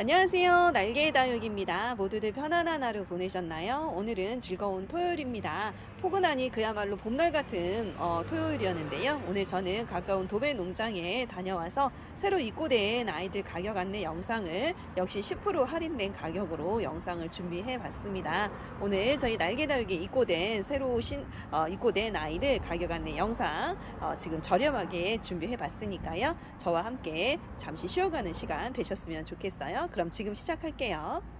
안녕하세요. 날개의 다육입니다. 모두들 편안한 하루 보내셨나요? 오늘은 즐거운 토요일입니다. 포근하니 그야말로 봄날 같은 어, 토요일이었는데요. 오늘 저는 가까운 도배 농장에 다녀와서 새로 입고된 아이들 가격 안내 영상을 역시 10% 할인된 가격으로 영상을 준비해 봤습니다. 오늘 저희 날개 다육에 입고된 새로 신, 어, 입고된 아이들 가격 안내 영상 어, 지금 저렴하게 준비해 봤으니까요. 저와 함께 잠시 쉬어가는 시간 되셨으면 좋겠어요. 그럼 지금 시작할게요.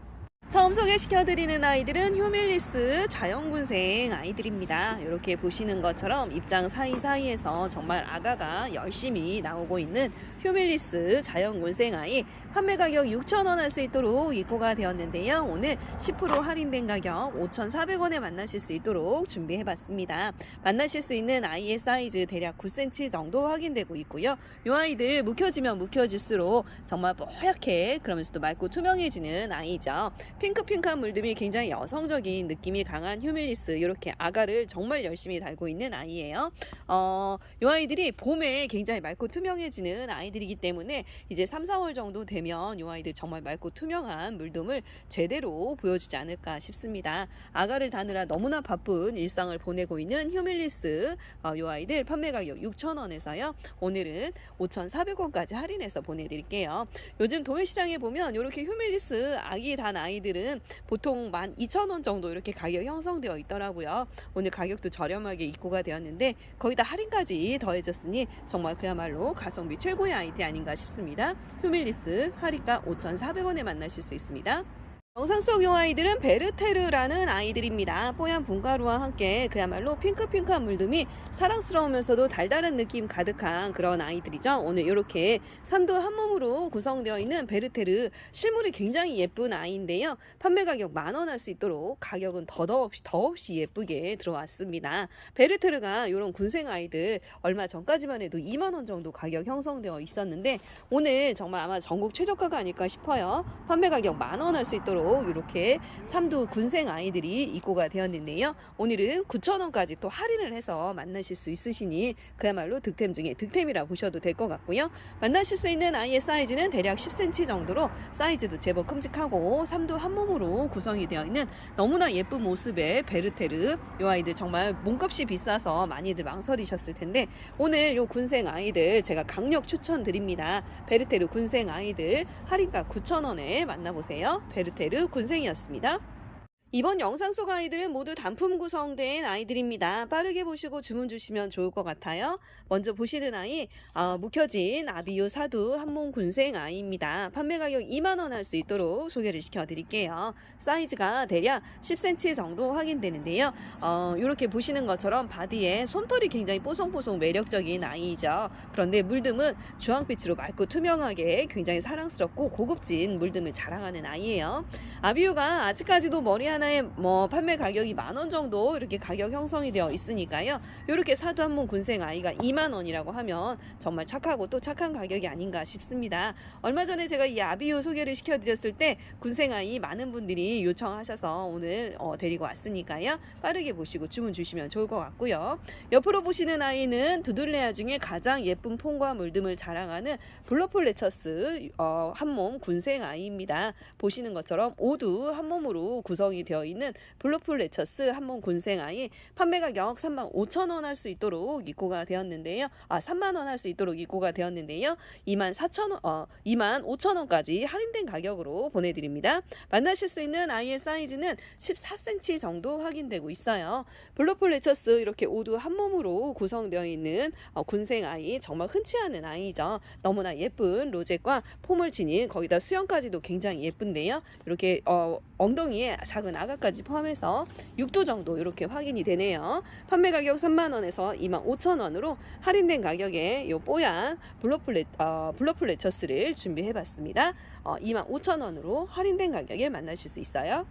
처음 소개시켜드리는 아이들은 휴밀리스 자연군생 아이들입니다. 이렇게 보시는 것처럼 입장 사이사이에서 정말 아가가 열심히 나오고 있는 휴밀리스 자연군생 아이 판매 가격 6,000원 할 수 있도록 입고가 되었는데요. 오늘 10% 할인된 가격 5,400원에 만나실 수 있도록 준비해봤습니다. 만나실 수 있는 아이의 사이즈 대략 9cm 정도 확인되고 있고요. 이 아이들 묵혀지면 묵혀질수록 정말 뽀얗게 그러면서도 맑고 투명해지는 아이죠. 핑크핑크한 물들이 굉장히 여성적인 느낌이 강한 휴밀리스 이렇게 아가를 정말 열심히 달고 있는 아이예요. 어, 이 아이들이 봄에 굉장히 맑고 투명해지는 아이들이기 때문에 이제 3, 4월 정도 되면 이 아이들 정말 맑고 투명한 물돔을 제대로 보여주지 않을까 싶습니다. 아가를 다느라 너무나 바쁜 일상을 보내고 있는 휴밀리스 어, 이 아이들 판매 가격 6,000원에서요. 오늘은 5,400원까지 할인해서 보내드릴게요. 요즘 도매시장에 보면 이렇게 휴밀리스 아기 단 아이들 은 보통 12,000원 정도 이렇게 가격 형성되어 있더라고요. 오늘 가격도 저렴하게 입고가 되었는데 거기다 할인까지 더해졌으니 정말 그야말로 가성비 최고의 아이템 아닌가 싶습니다. 휴밀리스 할인가 5,400원에 만나실 수 있습니다. 영상 속요 아이들은 베르테르라는 아이들입니다. 뽀얀 분가루와 함께 그야말로 핑크핑크한 물듬이 사랑스러우면서도 달달한 느낌 가득한 그런 아이들이죠. 오늘 이렇게 삼두 한 몸으로 구성되어 있는 베르테르 실물이 굉장히 예쁜 아이인데요. 판매 가격 만 원 할 수 있도록 가격은 더더없이 더없이 예쁘게 들어왔습니다. 베르테르가 이런 군생 아이들 얼마 전까지만 해도 2만 원 정도 가격 형성되어 있었는데 오늘 정말 아마 전국 최저가가 아닐까 싶어요. 판매 가격 만 원 할 수 있도록 이렇게 삼두 군생 아이들이 입고가 되었는데요. 오늘은 9,000원까지 또 할인을 해서 만나실 수 있으시니 그야말로 득템 중에 득템이라 보셔도 될 것 같고요. 만나실 수 있는 아이의 사이즈는 대략 10cm 정도로 사이즈도 제법 큼직하고 삼두 한 몸으로 구성이 되어 있는 너무나 예쁜 모습의 베르테르 이 아이들 정말 몸값이 비싸서 많이들 망설이셨을 텐데 오늘 요 군생 아이들 제가 강력 추천드립니다. 베르테르 군생 아이들 할인가 9,000원에 만나보세요. 베르테르 군생이었습니다. 이번 영상 속 아이들은 모두 단품 구성된 아이들입니다. 빠르게 보시고 주문 주시면 좋을 것 같아요. 먼저 보시는 아이, 어, 묵혀진 아비유 사두 한몸 군생 아이입니다. 판매 가격 2만원 할 수 있도록 소개를 시켜드릴게요. 사이즈가 대략 10cm 정도 확인되는데요. 어, 이렇게 보시는 것처럼 바디에 솜털이 굉장히 뽀송뽀송 매력적인 아이이죠. 그런데 물듬은 주황빛으로 맑고 투명하게 굉장히 사랑스럽고 고급진 물듬을 자랑하는 아이예요. 아비유가 아직까지도 머리 하나에 뭐 판매 가격이 만 원 정도 이렇게 가격 형성이 되어 있으니까요. 이렇게 사두 한몸 군생 아이가 2만 원이라고 하면 정말 착하고 또 착한 가격이 아닌가 싶습니다. 얼마 전에 제가 이 아비유 소개를 시켜드렸을 때 군생 아이 많은 분들이 요청하셔서 오늘 어, 데리고 왔으니까요. 빠르게 보시고 주문 주시면 좋을 것 같고요. 옆으로 보시는 아이는 두들레아 중에 가장 예쁜 폼과 물듬을 자랑하는 블러폴레처스 어, 한몸 군생 아이입니다. 보시는 것처럼 모두 한 몸으로 구성이 되어 있는 블러폴레처스 한몸 군생 아이 판매 가격 3만 5천 원 할 수 있도록 입고가 되었는데요. 아 3만 원 할 수 있도록 입고가 되었는데요. 2만 4천 원, 어 2만 5천 원까지 할인된 가격으로 보내드립니다. 만나실 수 있는 아이의 사이즈는 14cm 정도 확인되고 있어요. 블러폴레처스 이렇게 모두 한 몸으로 구성되어 있는 어, 군생 아이 정말 흔치 않은 아이죠. 너무나 예쁜 로zet과 폼을 지닌 거기다 수영까지도 굉장히 예쁜데요. 이렇게 어, 엉덩이에 작은 아가까지 포함해서 6도 정도 이렇게 확인이 되네요. 판매 가격 3만 원에서 2만 5천 원으로 할인된 가격에 요 뽀얀 블러플레 어, 블러플 레처스를 준비해봤습니다. 어, 2만 5천 원으로 할인된 가격에 만나실 수 있어요.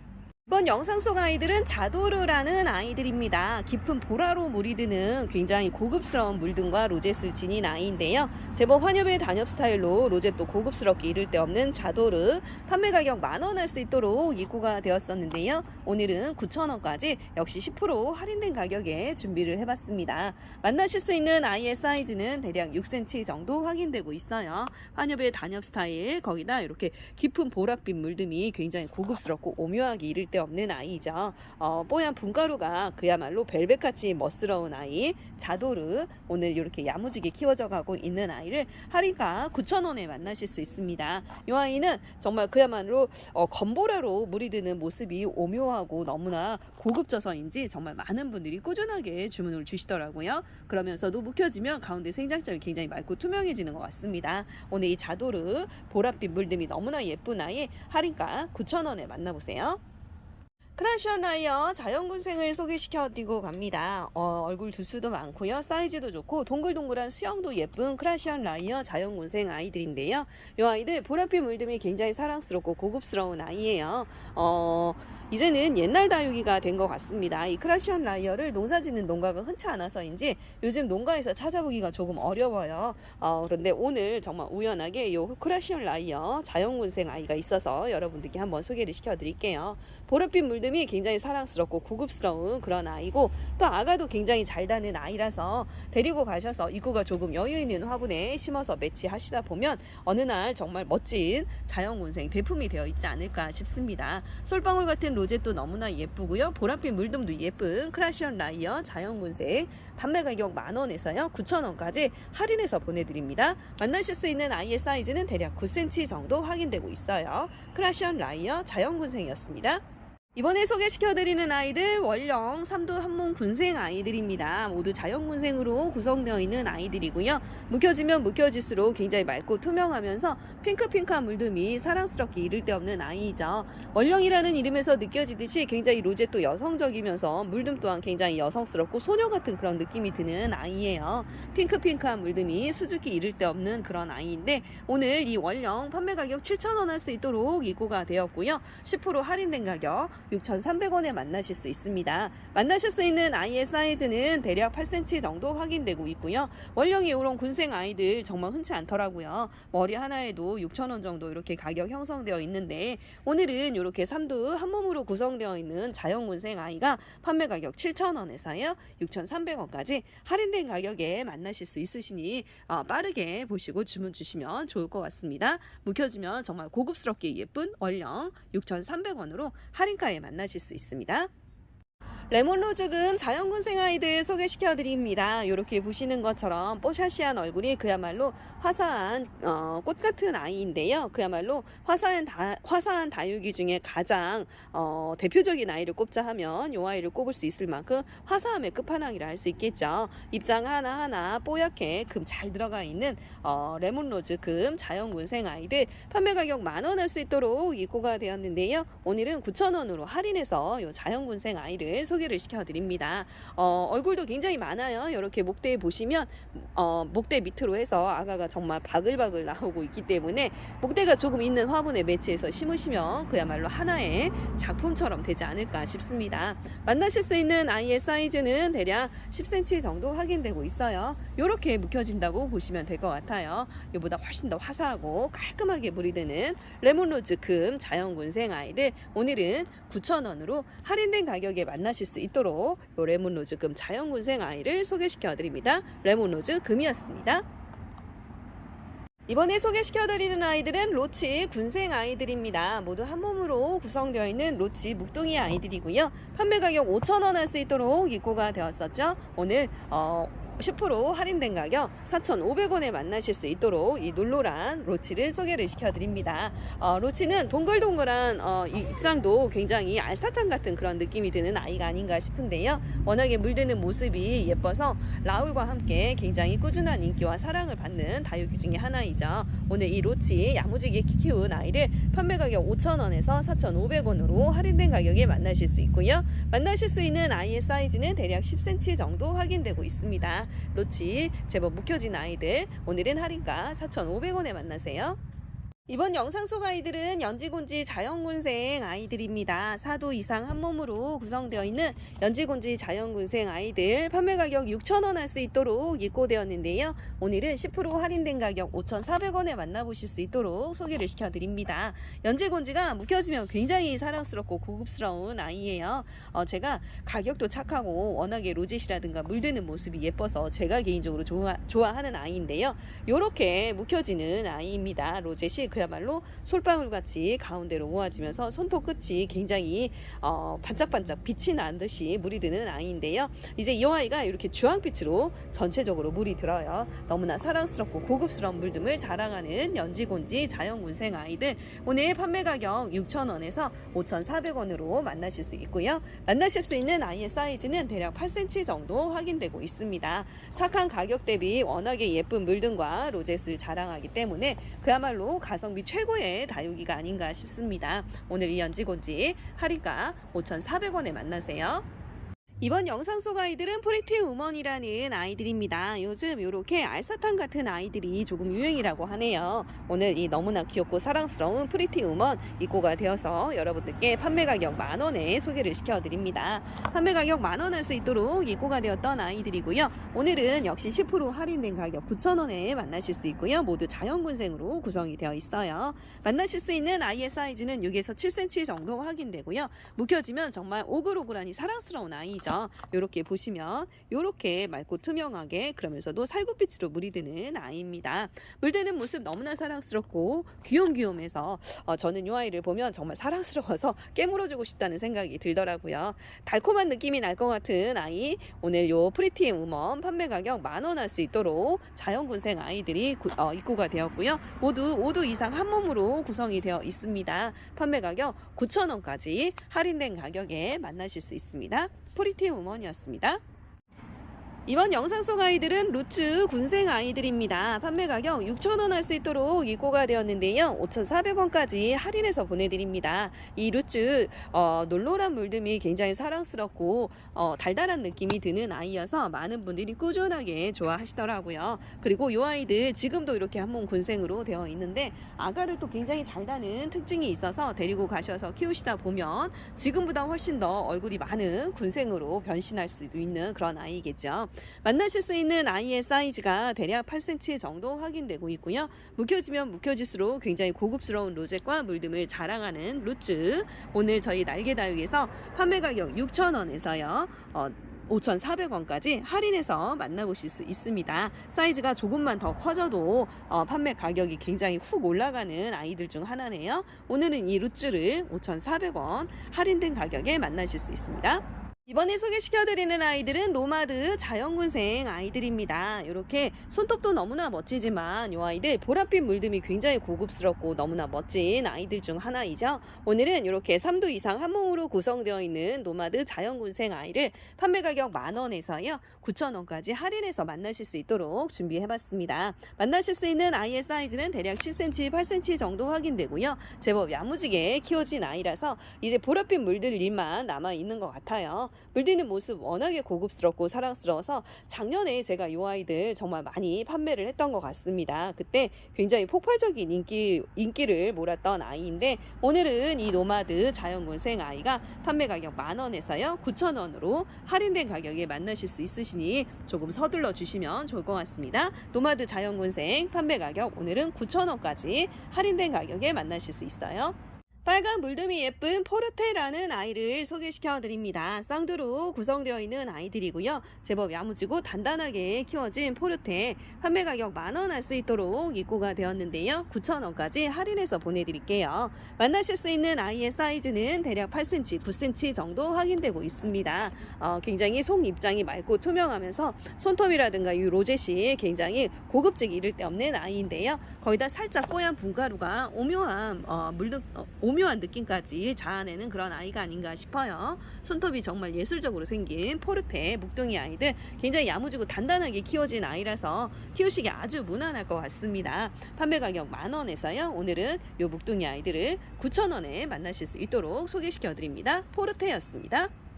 이번 영상 속 아이들은 자도르라는 아이들입니다. 깊은 보라로 물이 드는 굉장히 고급스러운 물등과 로젯을 지닌 아이인데요. 제법 환엽의 단엽 스타일로 로젯도 고급스럽게 이를 데 없는 자도르 판매 가격 만원 할 수 있도록 입고가 되었었는데요. 오늘은 9,000원까지 역시 10% 할인된 가격에 준비를 해봤습니다. 만나실 수 있는 아이의 사이즈는 대략 6cm 정도 확인되고 있어요. 환엽의 단엽 스타일 거기다 이렇게 깊은 보랏빛 물듬이 굉장히 고급스럽고 오묘하게 이를 데 없는 아이죠. 어, 뽀얀 분가루가 그야말로 벨벳같이 멋스러운 아이 자도르 오늘 이렇게 야무지게 키워져 가고 있는 아이를 할인가 9,000원에 만나실 수 있습니다. 이 아이는 정말 그야말로 어, 건보라로 물이 드는 모습이 오묘하고 너무나 고급져서인지 정말 많은 분들이 꾸준하게 주문을 주시더라고요. 그러면서도 묵혀지면 가운데 생장점이 굉장히 맑고 투명해지는 것 같습니다. 오늘 이 자도르 보랏빛 물듬이 너무나 예쁜 아이 할인가 9,000원에 만나보세요. 크라시언 라이어 자연군생을 소개시켜드리고 갑니다. 어, 얼굴 두수도 많고요. 사이즈도 좋고 동글동글한 수영도 예쁜 크라시언 라이어 자연군생 아이들인데요. 이 아이들 보랏빛 물듬이 굉장히 사랑스럽고 고급스러운 아이예요. 어, 이제는 옛날 다육이가 된 것 같습니다. 이 크라시언 라이어를 농사짓는 농가가 흔치 않아서인지 요즘 농가에서 찾아보기가 조금 어려워요. 어, 그런데 오늘 정말 우연하게 이 크라시언 라이어 자연군생 아이가 있어서 여러분들께 한번 소개를 시켜드릴게요. 보랏빛 물듬이 굉장히 사랑스럽고 고급스러운 그런 아이고 또 아가도 굉장히 잘 다는 아이라서 데리고 가셔서 입구가 조금 여유 있는 화분에 심어서 매치하시다 보면 어느 날 정말 멋진 자연군생 대품이 되어 있지 않을까 싶습니다. 솔방울 같은 로zet도 너무나 예쁘고요. 보랏빛 물듬도 예쁜 크라시언 라이어 자연군생 판매 가격 만 원에서요 9천 원까지 할인해서 보내드립니다. 만나실 수 있는 아이의 사이즈는 대략 9cm 정도 확인되고 있어요. 크라시언 라이어 자연군생이었습니다. 이번에 소개시켜드리는 아이들 원령 삼두 한몸 군생 아이들입니다. 모두 자연군생으로 구성되어 있는 아이들이고요. 묵혀지면 묵혀질수록 굉장히 맑고 투명하면서 핑크핑크한 물듬이 사랑스럽게 이를 데 없는 아이이죠. 원령이라는 이름에서 느껴지듯이 굉장히 로제또 여성적이면서 물듬 또한 굉장히 여성스럽고 소녀 같은 그런 느낌이 드는 아이예요. 핑크핑크한 물듬이 수줍게 이를 데 없는 그런 아이인데 오늘 이 원령 판매 가격 7,000원 할 수 있도록 입고가 되었고요. 10% 할인된 가격 6,300원에 만나실 수 있습니다. 만나실 수 있는 아이의 사이즈는 대략 8cm 정도 확인되고 있고요. 원령이 이런 군생 아이들 정말 흔치 않더라고요. 머리 하나에도 6,000원 정도 이렇게 가격 형성되어 있는데 오늘은 이렇게 삼두 한 몸으로 구성되어 있는 자연 군생 아이가 판매 가격 7,000원에서요. 6,300원까지 할인된 가격에 만나실 수 있으시니 어, 빠르게 보시고 주문 주시면 좋을 것 같습니다. 묵혀지면 정말 고급스럽게 예쁜 원령 6,300원으로 할인 만나실 수 있습니다. 레몬로즈금 자연군생 아이들 소개시켜 드립니다. 이렇게 보시는 것처럼 뽀샤시한 얼굴이 그야말로 화사한 어, 꽃 같은 아이인데요. 그야말로 화사한 다, 화사한 다육이 중에 가장 어, 대표적인 아이를 꼽자 하면 이 아이를 꼽을 수 있을 만큼 화사함의 끝판왕이라 할 수 있겠죠. 입장 하나 하나 뽀얗게 금 잘 들어가 있는 어, 레몬로즈 금 자연군생 아이들 판매 가격 만 원 할 수 있도록 입고가 되었는데요. 오늘은 9,000원으로 할인해서 이 자연군생 아이를 소개를 시켜드립니다. 어, 얼굴도 굉장히 많아요. 이렇게 목대에 보시면 어, 목대 밑으로 해서 아가가 정말 바글바글 나오고 있기 때문에 목대가 조금 있는 화분에 매치해서 심으시면 그야말로 하나의 작품처럼 되지 않을까 싶습니다. 만나실 수 있는 아이의 사이즈는 대략 10cm 정도 확인되고 있어요. 이렇게 묵혀진다고 보시면 될 것 같아요. 이보다 훨씬 더 화사하고 깔끔하게 물이 드는 레몬로즈 금 자연군생 아이들 오늘은 9,000원으로 할인된 가격에 만 나실 수 있도록 요 레몬로즈 금 자연군생 아이를 소개시켜 드립니다. 레몬로즈 금이었습니다. 이번에 소개시켜드리는 아이들은 로치 군생 아이들입니다. 모두 한 몸으로 구성되어 있는 로치 묵둥이 아이들이고요. 판매 가격 5,000원 할 수 있도록 입고가 되었었죠. 오늘 어, 10% 할인된 가격 4,500원에 만나실 수 있도록 이 놀로란 로치를 소개를 시켜드립니다. 어, 로치는 동글동글한 어, 이 입장도 굉장히 알사탕 같은 그런 느낌이 드는 아이가 아닌가 싶은데요. 워낙에 물드는 모습이 예뻐서 라울과 함께 굉장히 꾸준한 인기와 사랑을 받는 다육이 중에 하나이죠. 오늘 이 로치 야무지게 키운 아이를 판매 가격 5,000원에서 4,500원으로 할인된 가격에 만나실 수 있고요. 만나실 수 있는 아이의 사이즈는 대략 10cm 정도 확인되고 있습니다. 로치 제법 묵혀진 아이들 오늘은 할인가 4,500원에 만나세요. 이번 영상 속 아이들은 연지곤지 자연군생 아이들입니다. 4도 이상 한 몸으로 구성되어 있는 연지곤지 자연군생 아이들 판매 가격 6,000원 할 수 있도록 입고되었는데요. 오늘은 10% 할인된 가격 5,400원에 만나보실 수 있도록 소개를 시켜드립니다. 연지곤지가 묵혀지면 굉장히 사랑스럽고 고급스러운 아이예요. 어, 제가 가격도 착하고 워낙에 로제시라든가 물드는 모습이 예뻐서 제가 개인적으로 좋아, 좋아하는 아이인데요. 이렇게 묵혀지는 아이입니다. 로제시 그야말로 솔방울 같이 가운데로 모아지면서 손톱 끝이 굉장히 어, 반짝반짝 빛이 난 듯이 물이 드는 아이인데요. 이제 이 아이가 이렇게 주황빛으로 전체적으로 물이 들어요. 너무나 사랑스럽고 고급스러운 물듦을 자랑하는 연지곤지 자연군생 아이들 오늘 판매 가격 6,000원에서 5,400원으로 만나실 수 있고요. 만나실 수 있는 아이의 사이즈는 대략 8cm 정도 확인되고 있습니다. 착한 가격 대비 워낙에 예쁜 물등과 로제스를 자랑하기 때문에 그야말로 가성 비 최고의 다육이가 아닌가 싶습니다. 오늘 이 연지곤지 할인가 5,400원에 만나세요. 이번 영상 속 아이들은 프리티 우먼이라는 아이들입니다. 요즘 이렇게 알사탕 같은 아이들이 조금 유행이라고 하네요. 오늘 이 너무나 귀엽고 사랑스러운 프리티 우먼 입고가 되어서 여러분들께 판매 가격 만 원에 소개를 시켜드립니다. 판매 가격 만원할수 있도록 입고가 되었던 아이들이고요. 오늘은 역시 10% 할인된 가격 9,000원에 만나실 수 있고요. 모두 자연군생으로 구성이 되어 있어요. 만나실 수 있는 아이의 사이즈는 6에서 7cm 정도 확인되고요. 묵혀지면 정말 오글오글하니 사랑스러운 아이 죠. 이렇게 보시면 이렇게 맑고 투명하게 그러면서도 살구빛으로 물이 드는 아이입니다. 물드는 모습 너무나 사랑스럽고 귀염귀염해서 어, 저는 이 아이를 보면 정말 사랑스러워서 깨물어주고 싶다는 생각이 들더라고요. 달콤한 느낌이 날 것 같은 아이 오늘 요 프리티 우먼 판매 가격 만 원 할 수 있도록 자연군생 아이들이 구, 어, 입고가 되었고요. 모두 5두 이상 한 몸으로 구성이 되어 있습니다. 판매 가격 9,000원까지 할인된 가격에 만나실 수 있습니다. 프리티 우먼이었습니다. 이번 영상 속 아이들은 루츠 군생 아이들입니다. 판매 가격 6,000원 할 수 있도록 입고가 되었는데요. 5,400원까지 할인해서 보내드립니다. 이 루츠 어, 놀노란 물듬이 굉장히 사랑스럽고 어, 달달한 느낌이 드는 아이여서 많은 분들이 꾸준하게 좋아하시더라고요. 그리고 이 아이들 지금도 이렇게 한몸 군생으로 되어 있는데 아가를 또 굉장히 잘 다는 특징이 있어서 데리고 가셔서 키우시다 보면 지금보다 훨씬 더 얼굴이 많은 군생으로 변신할 수도 있는 그런 아이겠죠. 만나실 수 있는 아이의 사이즈가 대략 8cm 정도 확인되고 있고요. 묵혀지면 묵혀질수록 굉장히 고급스러운 로zet과 물듬을 자랑하는 루츠. 오늘 저희 날개 다육에서 판매 가격 6,000원에서요. 어, 5,400원까지 할인해서 만나보실 수 있습니다. 사이즈가 조금만 더 커져도 어, 판매 가격이 굉장히 훅 올라가는 아이들 중 하나네요. 오늘은 이 루츠를 5,400원 할인된 가격에 만나실 수 있습니다. 이번에 소개시켜드리는 아이들은 노마드 자연군생 아이들입니다. 이렇게 손톱도 너무나 멋지지만 이 아이들 보랏빛 물듬이 굉장히 고급스럽고 너무나 멋진 아이들 중 하나이죠. 오늘은 이렇게 3두 이상 한 몸으로 구성되어 있는 노마드 자연군생 아이를 판매 가격 만원에서요. 9천원까지 할인해서 만나실 수 있도록 준비해봤습니다. 만나실 수 있는 아이의 사이즈는 대략 7cm, 8cm 정도 확인되고요. 제법 야무지게 키워진 아이라서 이제 보랏빛 물들 일만 남아있는 것 같아요. 물드는 모습 워낙에 고급스럽고 사랑스러워서 작년에 제가 이 아이들 정말 많이 판매를 했던 것 같습니다. 그때 굉장히 폭발적인 인기, 인기를 몰았던 아이인데 오늘은 이 노마드 자연군생 아이가 판매 가격 만원에서요 9천원으로 할인된 가격에 만나실 수 있으시니 조금 서둘러 주시면 좋을 것 같습니다. 노마드 자연군생 판매 가격 오늘은 9천원까지 할인된 가격에 만나실 수 있어요. 빨간 물듬이 예쁜 포르테라는 아이를 소개시켜 드립니다. 쌍두로 구성되어 있는 아이들이고요. 제법 야무지고 단단하게 키워진 포르테 판매 가격 만원 할 수 있도록 입고가 되었는데요. 9,000원까지 할인해서 보내드릴게요. 만나실 수 있는 아이의 사이즈는 대략 8cm, 9cm 정도 확인되고 있습니다. 어, 굉장히 속 입장이 맑고 투명하면서 손톱이라든가 이 로zet이 굉장히 고급지기 이를 데 없는 아이인데요. 거기다 살짝 뽀얀 분가루가 오묘한 어, 물든 어, 오묘한 느낌까지 자아내는 그런 아이가 아닌가 싶어요. 손톱이 정말 예술적으로 생긴 포르테 묵둥이 아이들 굉장히 야무지고 단단하게 키워진 아이라서 키우시기 아주 무난할 것 같습니다. 판매 가격 만 원에서요. 오늘은 요 묵둥이 아이들을 9천 원에 만나실 수 있도록 소개시켜 드립니다. 포르테였습니다.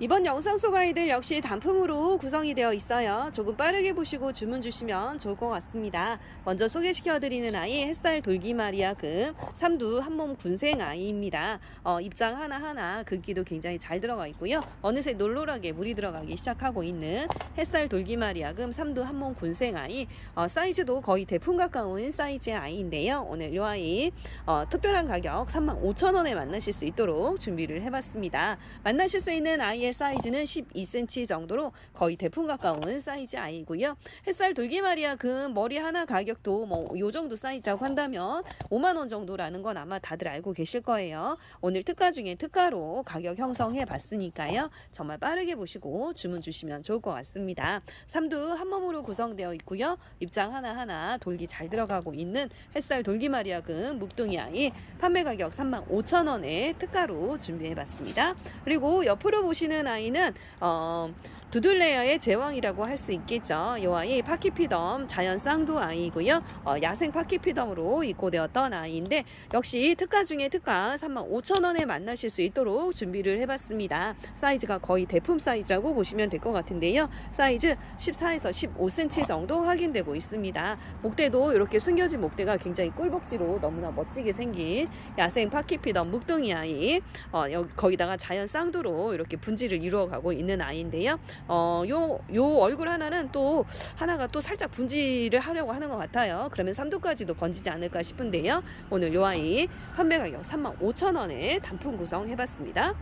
이번 영상 속 아이들 역시 단품으로 구성이 되어 있어요. 조금 빠르게 보시고 주문 주시면 좋을 것 같습니다. 먼저 소개시켜드리는 아이 햇살 돌기마리아 금 삼두 한몸 군생 아이입니다. 어, 입장 하나하나 글귀도 굉장히 잘 들어가 있고요. 어느새 놀놀하게 물이 들어가기 시작하고 있는 햇살 돌기마리아 금 삼두 한몸 군생 아이 어, 사이즈도 거의 대품 가까운 사이즈의 아이인데요. 오늘 이 아이 어, 특별한 가격 35,000원에 만나실 수 있도록 준비를 해봤습니다. 만나실 수 있는 아이의 사이즈는 12cm 정도로 거의 대품 가까운 사이즈 아이고요. 햇살 돌기마리아 금 머리 하나 가격도 뭐 요 정도 사이즈라고 한다면 5만 원 정도라는 건 아마 다들 알고 계실 거예요. 오늘 특가 중에 특가로 가격 형성해 봤으니까요. 정말 빠르게 보시고 주문 주시면 좋을 것 같습니다. 삼두 한 몸으로 구성되어 있고요. 입장 하나하나 돌기 잘 들어가고 있는 햇살 돌기마리아 금 묵둥이 아이 판매 가격 35,000원에 특가로 준비해 봤습니다. 그리고 옆으로 보시는 아이는 어, 두들레어의 제왕이라고 할 수 있겠죠. 이 아이 파키피덤 자연 쌍두 아이고요. 어, 야생 파키피덤으로 입고되었던 아이인데 역시 특가 중에 특가 35,000원에 만나실 수 있도록 준비를 해봤습니다. 사이즈가 거의 대품 사이즈라고 보시면 될 것 같은데요. 사이즈 14에서 15cm 정도 확인되고 있습니다. 목대도 이렇게 숨겨진 목대가 굉장히 꿀복지로 너무나 멋지게 생긴 야생 파키피덤 묵둥이 아이 어, 거기다가 자연 쌍두로 이렇게 분지 를 이루어가고 있는 아이인데요. 어, 요, 요 얼굴 하나는 또 하나가 또 살짝 분지를 하려고 하는 것 같아요. 그러면 삼두까지도 번지지 않을까 싶은데요. 오늘 요 아이 판매 가격 35,000원에 단품 구성해봤습니다.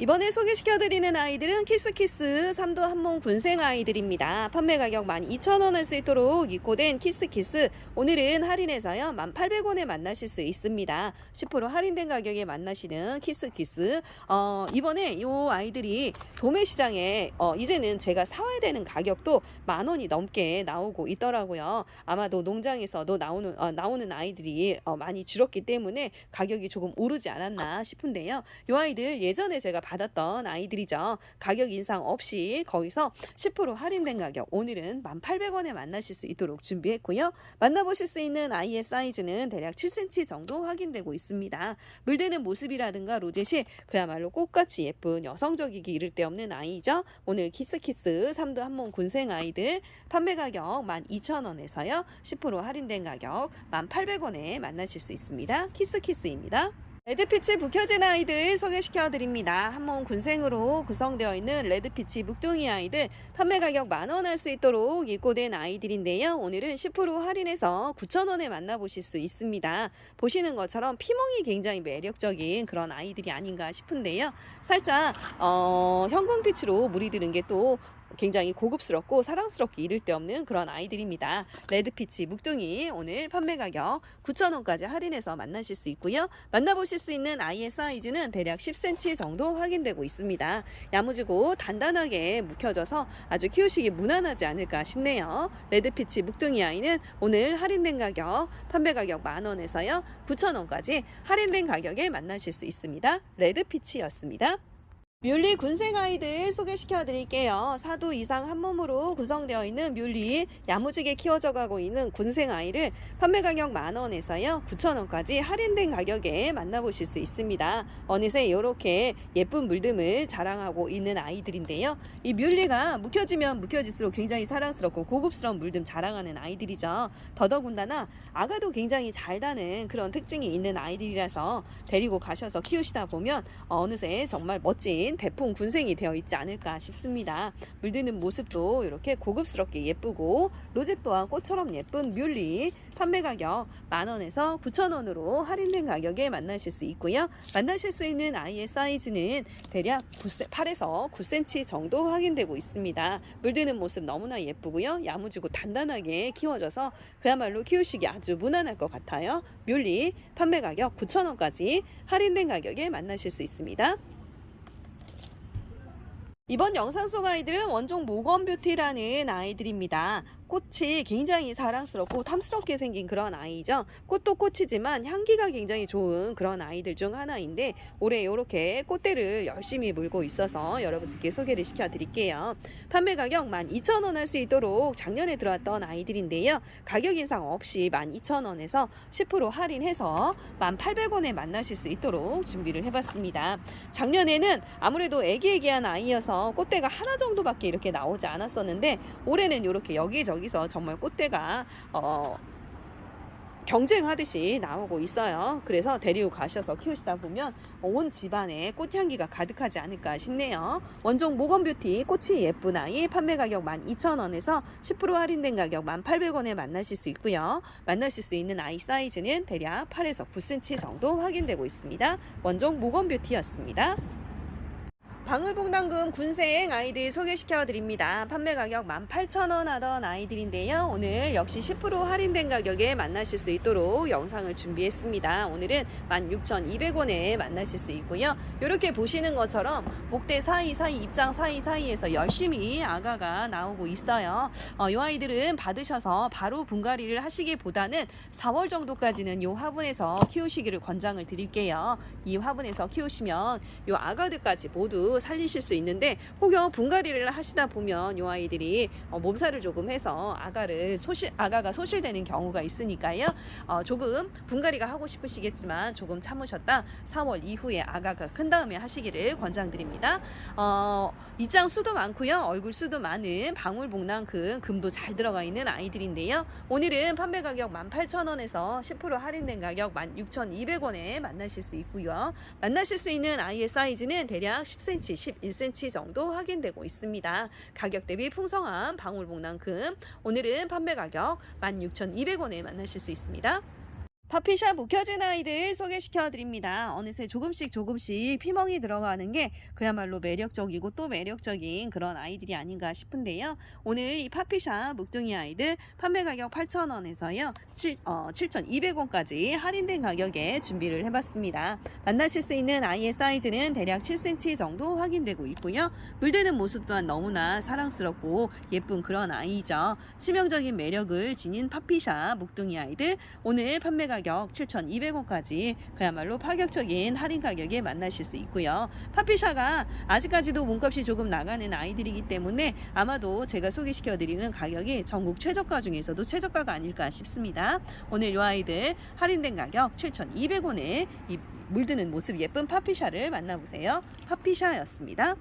이번에 소개시켜드리는 아이들은 키스키스 삼도 한몸 군생 아이들입니다. 판매 가격 12,000원 할수 있도록 입고된 키스키스 오늘은 할인해서요 1,800원에 만나실 수 있습니다. 10% 할인된 가격에 만나시는 키스키스 어, 이번에 이 아이들이 도매 시장에 어, 이제는 제가 사와야 되는 가격도 만 원이 넘게 나오고 있더라고요. 아마도 농장에서도 나오는 어, 나오는 아이들이 어, 많이 줄었기 때문에 가격이 조금 오르지 않았나 싶은데요. 이 아이들 예전에 제가 받았던 아이들이죠. 가격 인상 없이 거기서 10% 할인된 가격 오늘은 1,800원에 만나실 수 있도록 준비했고요. 만나보실 수 있는 아이의 사이즈는 대략 7cm 정도 확인되고 있습니다. 물드는 모습이라든가 로젯이 그야말로 꽃같이 예쁜 여성적이기 이를 데 없는 아이죠. 오늘 키스키스 삼두 한몸 군생 아이들 판매 가격 12,000원에서요. 10% 할인된 가격 1,800원에 만나실 수 있습니다. 키스키스입니다. 레드피치 묵혀진 아이들 소개시켜 드립니다. 한몸 군생으로 구성되어 있는 레드피치 묵둥이 아이들 판매 가격 만원 할 수 있도록 입고된 아이들인데요. 오늘은 10% 할인해서 9,000원에 만나보실 수 있습니다. 보시는 것처럼 피멍이 굉장히 매력적인 그런 아이들이 아닌가 싶은데요. 살짝 어, 형광빛으로 물이 드는 게 또 굉장히 고급스럽고 사랑스럽게 이를 데 없는 그런 아이들입니다. 레드피치 묵둥이 오늘 판매 가격 9,000원까지 할인해서 만나실 수 있고요. 만나보실 수 있는 아이의 사이즈는 대략 10cm 정도 확인되고 있습니다. 야무지고 단단하게 묵혀져서 아주 키우시기 무난하지 않을까 싶네요. 레드피치 묵둥이 아이는 오늘 할인된 가격 판매 가격 만원에서요 9,000원까지 할인된 가격에 만나실 수 있습니다. 레드피치였습니다. 뮬리 군생 아이들 소개시켜 드릴게요. 사두 이상 한 몸으로 구성되어 있는 뮬리 야무지게 키워져 가고 있는 군생 아이를 판매 가격 만 원에서요 9천 원까지 할인된 가격에 만나보실 수 있습니다. 어느새 이렇게 예쁜 물듬을 자랑하고 있는 아이들인데요. 이 뮬리가 묵혀지면 묵혀질수록 굉장히 사랑스럽고 고급스러운 물듬 자랑하는 아이들이죠. 더더군다나 아가도 굉장히 잘 다는 그런 특징이 있는 아이들이라서 데리고 가셔서 키우시다 보면 어느새 정말 멋진 대풍 군생이 되어 있지 않을까 싶습니다. 물드는 모습도 이렇게 고급스럽게 예쁘고 로제 또한 꽃처럼 예쁜 뮬리 판매 가격 만원에서 9천원으로 할인된 가격에 만나실 수 있고요. 만나실 수 있는 아이의 사이즈는 대략 8에서 9cm 정도 확인되고 있습니다. 물드는 모습 너무나 예쁘고요. 야무지고 단단하게 키워져서 그야말로 키우시기 아주 무난할 것 같아요. 뮬리 판매 가격 9천원까지 할인된 가격에 만나실 수 있습니다. 이번 영상 속 아이들은 원종 모건 뷰티라는 아이들입니다. 꽃이 굉장히 사랑스럽고 탐스럽게 생긴 그런 아이죠. 꽃도 꽃이지만 향기가 굉장히 좋은 그런 아이들 중 하나인데 올해 이렇게 꽃대를 열심히 물고 있어서 여러분들께 소개를 시켜드릴게요. 판매 가격 12,000원 할 수 있도록 작년에 들어왔던 아이들인데요. 가격 인상 없이 12,000원에서 10% 할인해서 1,800원에 만나실 수 있도록 준비를 해봤습니다. 작년에는 아무래도 애기애기한 아이여서 꽃대가 하나 정도밖에 이렇게 나오지 않았었는데 올해는 이렇게 여기저기 서 정말 꽃대가 어, 경쟁하듯이 나오고 있어요. 그래서 데리고 가셔서 키우시다 보면 온 집안에 꽃향기가 가득하지 않을까 싶네요. 원종 모건뷰티 꽃이 예쁜 아이 판매 가격 12,000원에서 10% 할인된 가격 1,800원에 만나실 수 있고요. 만나실 수 있는 아이 사이즈는 대략 8에서 9cm 정도 확인되고 있습니다. 원종 모건뷰티였습니다. 방울복당금 군생 아이들 소개시켜 드립니다. 판매 가격 18,000원 하던 아이들인데요. 오늘 역시 10% 할인된 가격에 만나실 수 있도록 영상을 준비했습니다. 오늘은 16,200원에 만나실 수 있고요. 이렇게 보시는 것처럼 목대 사이사이 입장 사이사이에서 열심히 아가가 나오고 있어요. 어, 이 아이들은 받으셔서 바로 분갈이를 하시기보다는 4월 정도까지는 이 화분에서 키우시기를 권장을 드릴게요. 이 화분에서 키우시면 이 아가들까지 모두 살리실 수 있는데 혹여 분갈이를 하시다 보면 이 아이들이 어, 몸살을 조금 해서 아가를 소실 아가가 소실되는 경우가 있으니까요. 어, 조금 분갈이가 하고 싶으시겠지만 조금 참으셨다 4월 이후에 아가가 큰 다음에 하시기를 권장드립니다. 어, 입장 수도 많고요. 얼굴 수도 많은 방울복랑금 금도 잘 들어가 있는 아이들인데요. 오늘은 판매 가격 18,000원에서 10% 할인된 가격 16,200원에 만나실 수 있고요. 만나실 수 있는 아이의 사이즈는 대략 10cm, 11cm 정도 확인되고 있습니다. 가격 대비 풍성한 방울복랑금 오늘은 판매 가격 16,200원에 만나실 수 있습니다. 파피샵 묵혀진 아이들 소개시켜 드립니다. 어느새 조금씩 조금씩 피멍이 들어가는 게 그야말로 매력적이고 또 매력적인 그런 아이들이 아닌가 싶은데요. 오늘 이 파피샵 묵둥이 아이들 판매 가격 8,000원에서요. 7, 어, 7,200원까지 할인된 가격에 준비를 해봤습니다. 만나실 수 있는 아이의 사이즈는 대략 7cm 정도 확인되고 있고요. 물드는 모습 또한 너무나 사랑스럽고 예쁜 그런 아이죠. 치명적인 매력을 지닌 파피샵 묵둥이 아이들 오늘 판매 가격 7,200원까지 그야말로 파격적인 할인 가격에 만나실 수 있고요. 파피샤가 아직까지도 몸값이 조금 나가는 아이들이기 때문에 아마도 제가 소개시켜 드리는 가격이 전국 최저가 중에서도 최저가가 아닐까 싶습니다. 오늘 이 아이들 할인된 가격 7,200원에 이 물드는 모습 예쁜 파피샤를 만나보세요. 파피샤였습니다.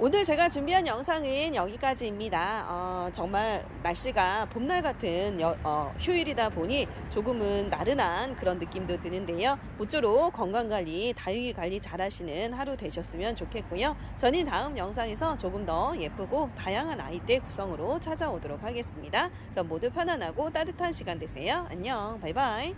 오늘 제가 준비한 영상은 여기까지입니다. 어, 정말 날씨가 봄날 같은 여- 어, 휴일이다 보니 조금은 나른한 그런 느낌도 드는데요. 모쪼록 건강관리, 다육이 관리 잘 하시는 하루 되셨으면 좋겠고요. 저는 다음 영상에서 조금 더 예쁘고 다양한 아이들 구성으로 찾아오도록 하겠습니다. 그럼 모두 편안하고 따뜻한 시간 되세요. 안녕. 바이바이.